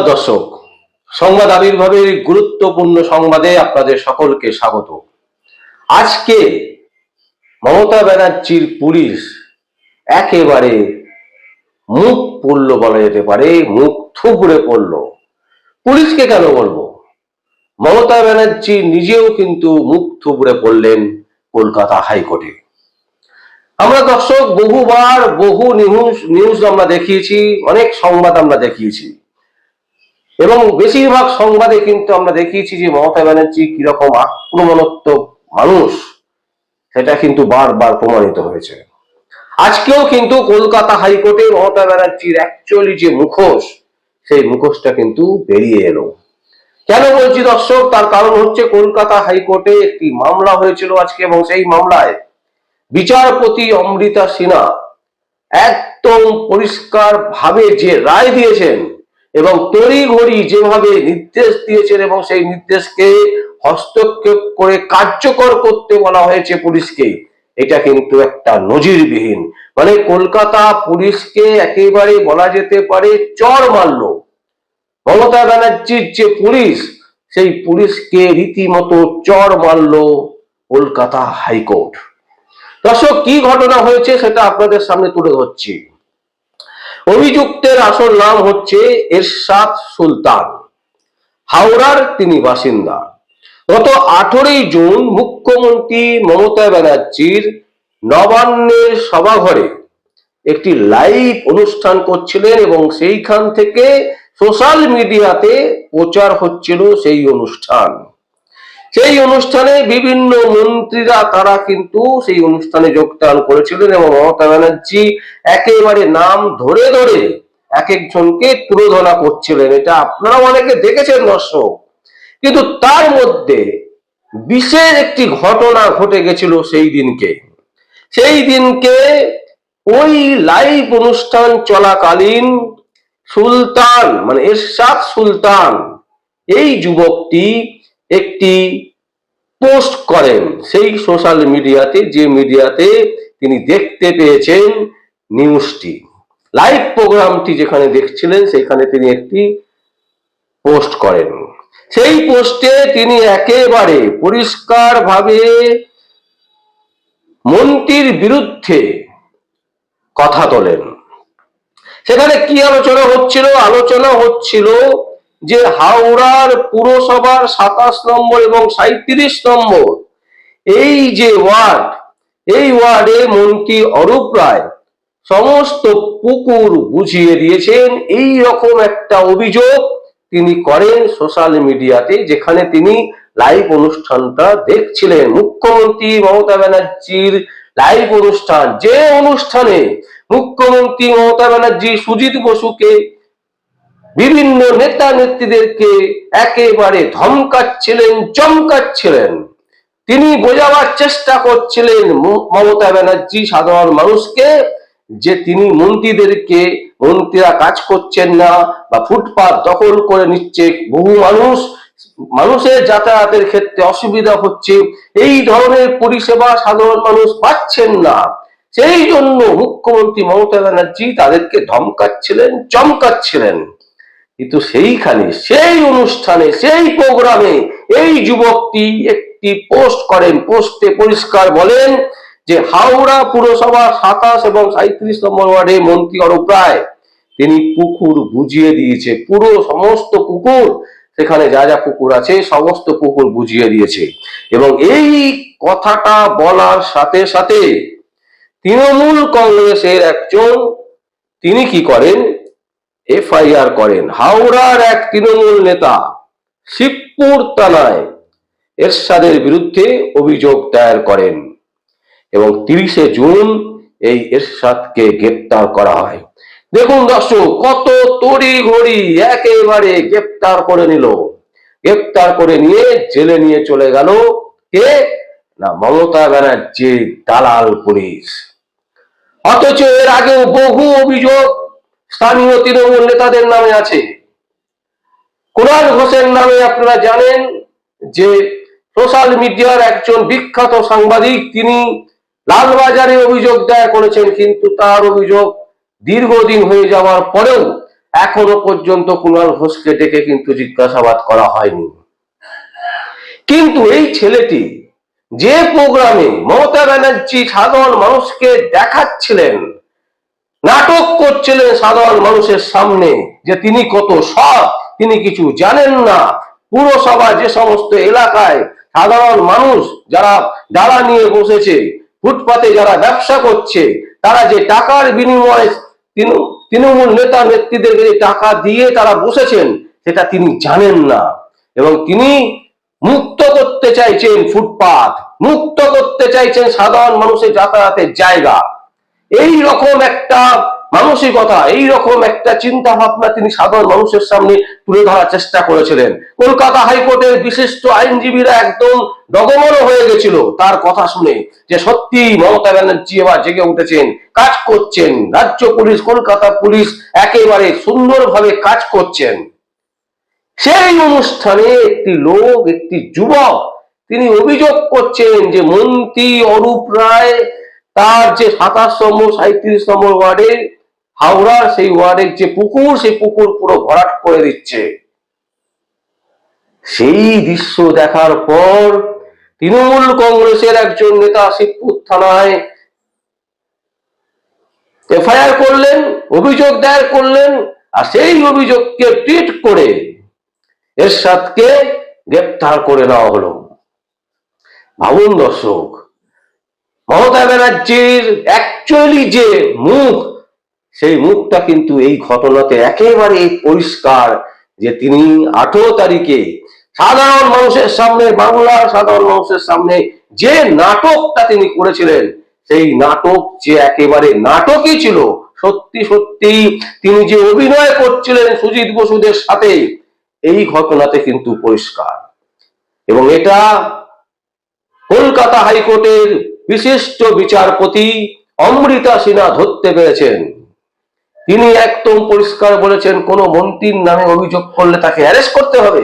নমস্কার দর্শক, সংবাদ আবির্ভাবের গুরুত্বপূর্ণ সংবাদে আপনাদের সকলকে স্বাগত। আজকে মমতা ব্যানার্জির পুলিশ একেবারে মুখ পড়ল বলা যেতে পারে, মুখ থুবড়ে পড়ল। পুলিশকে কেন বলব? মমতা ব্যানার্জি নিজেও কিন্তু মুখ থুবড়ে পড়লেন কলকাতা হাইকোর্টে। আমরা দর্শক, বহুবার বহু নিউজ নিউজ আমরা দেখিয়েছি, অনেক সংবাদ আমরা দেখিয়েছি। এবং বেশিরভাগ সংবাদে কিন্তু আমরা দেখিয়েছি যে মমতা ব্যানার্জি কীরকম আক্রমণাত্মক মানুষ, সেটা কিন্তু বারবার প্রমাণিত হয়েছে। আজকেও কিন্তু কলকাতা হাইকোর্টে মমতা ব্যানার্জির অ্যাকচুয়ালি যে মুখোশ, সেই মুখোশটা কিন্তু বেরিয়ে এলো। কেন বলছি দর্শক, তার কারণ হচ্ছে কলকাতা হাইকোর্টে একটি মামলা হয়েছিল আজকে, এবং সেই মামলায় বিচারপতি অমৃতা সিনহা একদম পরিষ্কার ভাবে যে রায় দিয়েছেন এবং তড়িঘড়ি যেভাবে নির্দেশ দিয়েছেন এবং সেই নির্দেশকে হস্তক্ষেপ করে কার্যকর করতে বলা হয়েছে পুলিশকে, এটা কিন্তু একটা নজিরবিহীন। মানে কলকাতা পুলিশকে একেবারে বলা যেতে পারে চর মারল। মমতা ব্যানার্জির যে পুলিশ, সেই পুলিশকে রীতিমতো চর মারল কলকাতা হাইকোর্ট। দর্শক, কি ঘটনা হয়েছে সেটা আপনাদের সামনে তুলে ধরছি। অভিযুক্তের আসল নাম হচ্ছে এরশাদ সুলতান। হাওড়ার তিনি বাসিন্দা। গত আঠেরোই জুন মুখ্যমন্ত্রী মমতা ব্যানার্জির নবান্নের সভাঘরে একটি লাইভ অনুষ্ঠান করছিলেন এবং সেইখান থেকে সোশ্যাল মিডিয়াতে প্রচার হচ্ছিল সেই অনুষ্ঠান। সেই অনুষ্ঠানে বিভিন্ন মন্ত্রীরা, তারা কিন্তু সেই অনুষ্ঠানে যোগদান করেছিলেন এবং মমতা ব্যানার্জি একেবারে নাম ধরে ধরে এক একজনকে তুলোধনা করছিলেন। এটা আপনারা অনেকে দেখেছেন, দর্শক। কিন্তু তার মধ্যে বিশেষ একটি ঘটনা ঘটে গেছিল সেই দিনকে। সেই দিনকে ওই লাইভ অনুষ্ঠান চলাকালীন সুলতান মানে এরশাদ সুলতান, এই যুবকটি একটি পোস্ট করেন। সেই সোশ্যাল মিডিয়াতে, যে মিডিয়াতে তিনি দেখতে পেয়েছেন নিউজটি। লাইভ প্রোগ্রামটি যেখানে দেখছিলেন সেখানে তিনি একটি পোস্ট করেন। সেই পোস্টে তিনি একেবারে পরিষ্কারভাবে মন্ত্রীর বিরুদ্ধে কথা তোলেন। সেখানে কি আলোচনা হচ্ছিল? আলোচনা হচ্ছিল যে হাওড়ার পুরসভার সাতাশ নম্বর এবং সাঁত্রিশ নম্বর, এই যে ওয়ার্ড, এই ওয়ার্ডে মন্ত্রী অরূপ রায় সমস্ত পুকুর বুঝিয়ে দিয়েছেন। এই রকম একটা অভিযোগ তিনি করেন সোশ্যাল মিডিয়াতে, যেখানে তিনি লাইভ অনুষ্ঠানটা দেখছিলেন। মুখ্যমন্ত্রী মমতা ব্যানার্জির লাইভ অনুষ্ঠান, যে অনুষ্ঠানে মুখ্যমন্ত্রী মমতা ব্যানার্জি সুজিত বসুকে বিভিন্ন নেতা নেত্রীদেরকে একেবারে ধমকাচ্ছিলেন, চমকাচ্ছিলেন। তিনি বোঝাবার চেষ্টা করছিলেন মমতা ব্যানার্জি সাধারণ মানুষকে যে তিনি মন্ত্রীদেরকে মন্ত্রীরা কাজ করছেন না বা ফুটপাত দখল করে নিচ্ছে। বহু মানুষ, মানুষের যাতায়াতের ক্ষেত্রে অসুবিধা হচ্ছে। এই ধরনের পরিষেবা সাধারণ মানুষ পাচ্ছেন না। সেই জন্য মুখ্যমন্ত্রী মমতা ব্যানার্জি তাদেরকে ধমকাচ্ছিলেন, চমকাচ্ছিলেন। কিন্তু সেইখানে, সেই অনুষ্ঠানে, সেই প্রোগ্রামে এই যুবকটি একটি পোস্ট করেন, পোস্টে পরিষ্কার বলেন যে হাওড়া পুরসভা সাতাশ এবং সাঁত্রিশ নম্বর ওয়ার্ডে মন্ত্রী অরূপ রায় তিনি পুকুর বুঝিয়ে দিয়েছে, পুরো সমস্ত পুকুর, সেখানে যা যা পুকুর আছে সমস্ত পুকুর বুঝিয়ে দিয়েছে। এবং এই কথাটা বলার সাথে সাথে তৃণমূল কংগ্রেসের একজন, তিনি কি করেন? এফআইআর করেন। হাওড়ার এক তৃণমূল নেতা শিবপুর থানায় এরশাদের বিরুদ্ধে অভিযোগ দায়ের করেন এবং তিরিশে জুন এই এরশাদকে গ্রেপ্তার করা হয়। দেখুন দর্শক, কত তড়ি ঘড়ি একেবারে গ্রেপ্তার করে নিল। গ্রেপ্তার করে নিয়ে জেলে নিয়ে চলে গেল কে? না, মমতা ব্যানার্জির দালাল পুলিশ। অথচ এর আগেও বহু অভিযোগ স্থানীয় তৃণমূল নেতাদের নামে আছে। কুণাল ঘোষের নামে আপনারা জানেন যে সোশ্যাল মিডিয়ার একজন বিখ্যাত সাংবাদিক, তিনি লালবাজারে অভিযোগ দায়ের করেছেন, কিন্তু তার অভিযোগ দীর্ঘদিন হয়ে যাওয়ার পরেও এখনও পর্যন্ত কুণাল ঘোষকে ডেকে কিন্তু জিজ্ঞাসাবাদ করা হয়নি। কিন্তু এই ছেলেটি যে প্রোগ্রামে মমতা ব্যানার্জি সাধারণ মানুষকে দেখাচ্ছিলেন নাটক করছিলেন সাধারণ মানুষের সামনে যে তিনি কত সৎ, তিনি কিছু জানেন না। পুরসভা যে সমস্ত এলাকায় সাধারণ মানুষ যারা ডালা নিয়ে বসেছে, ফুটপাতে যারা ব্যবসা করছে, তারা যে টাকার বিনিময়ে তৃণমূল নেতা নেত্রীদেরকে যে টাকা দিয়ে তারা বসেছেন, সেটা তিনি জানেন না। এবং তিনি মুক্ত করতে চাইছেন ফুটপাত, মুক্ত করতে চাইছেন সাধারণ মানুষের যাতায়াতের জায়গা। এই রকম একটা মানসিকতা এই রকম একটা চিন্তা ভাবনা তিনি সাধারণ মানুষের সামনে তুলে ধরার চেষ্টা করেছিলেন। কলকাতা হাইকোর্টের বিশিষ্ট আইনজীবীরা একদম ডগমল হয়ে গেছিল তার কথা শুনে যে সত্যি মমতা ব্যানার্জি এবার জেগে উঠেছেন, কাজ করছেন। রাজ্য পুলিশ, কলকাতা পুলিশ একেবারে সুন্দরভাবে কাজ করছেন। সেই অনুষ্ঠানে একটি লোক, একটি যুবক, তিনি অভিযোগ করছেন যে মন্ত্রী অরূপ রায় তার যে সাতাশ নম্বর সাঁত্রিশ নম্বর ওয়ার্ডে, হাওড়ার সেই ওয়ার্ডের যে পুকুর, সেই পুকুর পুরো ভরাট করে দিচ্ছে। সেই দৃশ্য দেখার পর তৃণমূল কংগ্রেসের একজন নেতা শিবপুর থানায় এফআইআর করলেন, অভিযোগ দায়ের করলেন, আর সেই অভিযোগকে ট্রিট করে এরশাদকে গ্রেপ্তার করে নেওয়া হলো। ভাবুন দর্শক ব্যানার্জির অ্যাকচুয়ালি যে মুখ, সেই মুখটা কিন্তু এই ঘটনাতে একেবারে পরিষ্কার যে তিনি আঠেরো তারিখে সাধারণ মানুষের সামনে বাংলার সাধারণ মানুষের সামনে যে নাটকটা তিনি করেছিলেন, সেই নাটক যে একেবারে নাটকই ছিল, সত্যি সত্যি তিনি যে অভিনয় করছিলেন সুজিত বসুদের সাথে, এই ঘটনাতে কিন্তু পরিষ্কার। এবং এটা কলকাতা হাইকোর্টের বিশিষ্ট বিচারপতি অমৃতা সিনহা ধরতে পেরেছেন। তিনি একদম পরিষ্কার বলেছেন, কোন মন্ত্রীর নামে অভিযোগ করলে তাকে অ্যারেস্ট করতে হবে।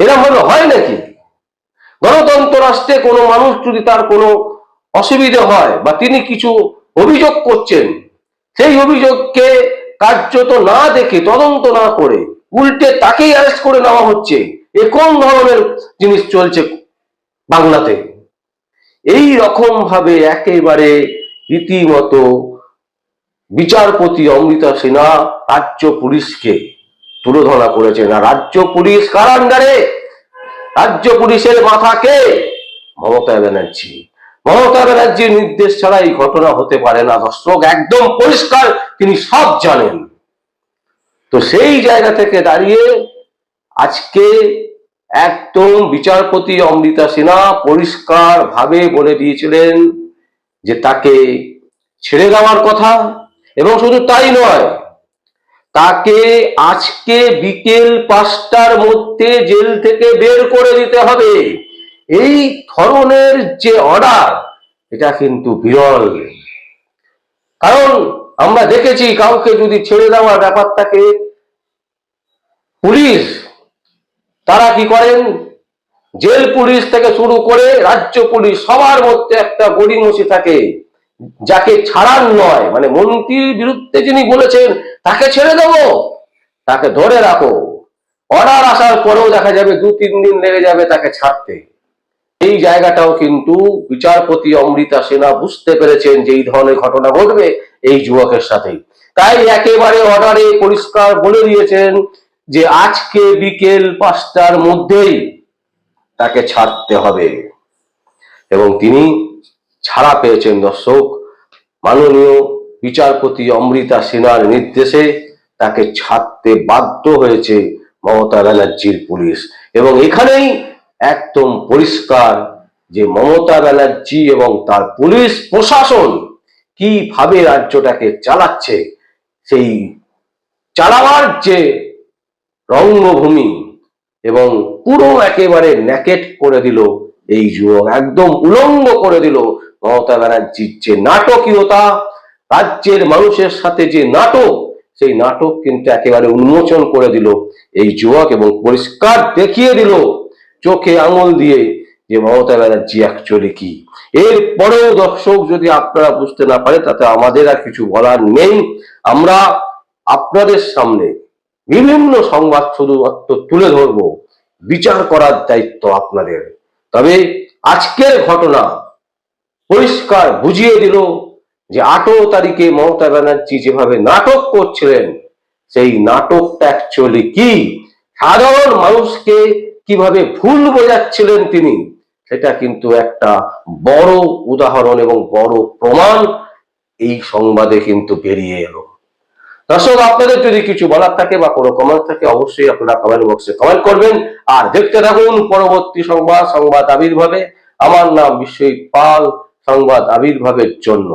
এরকম হয় নাকি? গণতন্ত্র রাষ্ট্রে কোনো মানুষ যদি তার কোনো অসুবিধা হয় বা তিনি কিছু অভিযোগ করছেন, সেই অভিযোগকে কার্যত না দেখে, তদন্ত না করে, উল্টে তাকেই অ্যারেস্ট করে নেওয়া হচ্ছে। এ কোন ধরনের জিনিস চলছে বাংলাতে? এই রকম ভাবে একেবারে রীতিমতো বিচারপতি অমৃতা সিনহা রাজ্য পুলিশকে তুলোধনা করেছেন আর রাজ্য পুলিশ কার আন্ডারে রাজ্য পুলিশের মাথাকে মমতা ব্যানার্জি। মমতা ব্যানার্জির নির্দেশ ছাড়া এই ঘটনা হতে পারে না। দর্শক একদম পরিষ্কার, তিনি সব জানেন। তো সেই জায়গা থেকে দাঁড়িয়ে আজকে একদম বিচারপতি অমৃতা সিনহা পরিষ্কার ভাবে বলে দিয়েছিলেন যে তাকে ছেড়ে দেওয়ার কথা, এবং শুধু তাই নয়, তাকে আজকে বিকেল পাঁচটার মধ্যে জেল থেকে বের করে দিতে হবে। এই ধরনের যে অর্ডার, এটা কিন্তু বিরল। কারণ আমরা দেখেছি কাউকে যদি ছেড়ে দেওয়ার ব্যাপারটাকে পুলিশ তারা কি করেন? জেল পুলিশ থেকে শুরু করে রাজ্য পুলিশ সবার মধ্যে একটা গড়িমসি থাকে, যাকে ছাড়ার নয়। মানে মন্ত্রীর বিরুদ্ধে যিনি বলেছেন, তাকে ছেড়ে দেবো, তাকে ধরে রাখো। অর্ডার আসার পরেও দেখা যাবে দু, তিন দিন লেগে যাবে তাকে ছাড়তে। এই জায়গাটাও কিন্তু বিচারপতি অমৃতা সেনা বুঝতে পেরেছেন যে এই ধরনের ঘটনা ঘটবে এই যুবকের সাথে তাই একেবারে অর্ডারে পরিষ্কার বলে দিয়েছেন যে আজকে বিকেল পাঁচটার মধ্যেই তাকে ছাড়তে হবে। এবং তিনি ছাড়া পেয়েছেন দর্শক। মাননীয় বিচারপতি অমৃতা সিনহার নির্দেশে তাকে ছাড়তে বাধ্য হয়েছে মমতা ব্যানার্জির পুলিশ। এবং এখানেই একদম পরিষ্কার যে মমতা ব্যানার্জি এবং তার পুলিশ প্রশাসন কীভাবে রাজ্যটাকে চালাচ্ছে, সেই চালাবার যে রঙ্গভূমি এবং পুরো একেবারে ন্যাকেট করে দিল এই যুবক, একদম উলঙ্গ করে দিল মমতা ব্যানার্জির যে নাটকীয়তা, রাজ্যের মানুষের সাথে যে নাটক, সেই নাটক কিন্তু একেবারে উন্মোচন করে দিল এই যুবক এবং পরিষ্কার দেখিয়ে দিল চোখে আঙুল দিয়ে যে মমতা ব্যানার্জি অ্যাকচুয়ালি কি। এর পরেও দর্শক যদি আপনারা বুঝতে না পারে, তাতে আমাদের আর কিছু বলার নেই। আমরা আপনাদের সামনে বিভিন্ন সংবাদ শুধুমাত্র তুলে ধরবো। বিচার করার দায়িত্ব আপনাদের। তবে আজকের ঘটনা পরিষ্কার বুঝিয়ে দিল যে আঠেরো তারিখে মমতা ব্যানার্জি যেভাবে নাটক করছিলেন, সেই নাটকটা অ্যাকচুয়ালি কি? সাধারণ মানুষকে কীভাবে ভুল বোঝাচ্ছিলেন তিনি, সেটা কিন্তু একটা বড় উদাহরণ এবং বড় প্রমাণ এই সংবাদে কিন্তু বেরিয়ে এলো। দর্শক, আপনাদের যদি কিছু বলার থাকে বা কোনো কমেন্ট থাকে, অবশ্যই আপনারা কমেন্ট বক্সে কমেন্ট করবেন। আর দেখতে থাকুন পরবর্তী সংবাদ সংবাদ আবির্ভাবে। আমার নাম বিশ্বই পাল, সংবাদ আবির্ভাবের জন্য।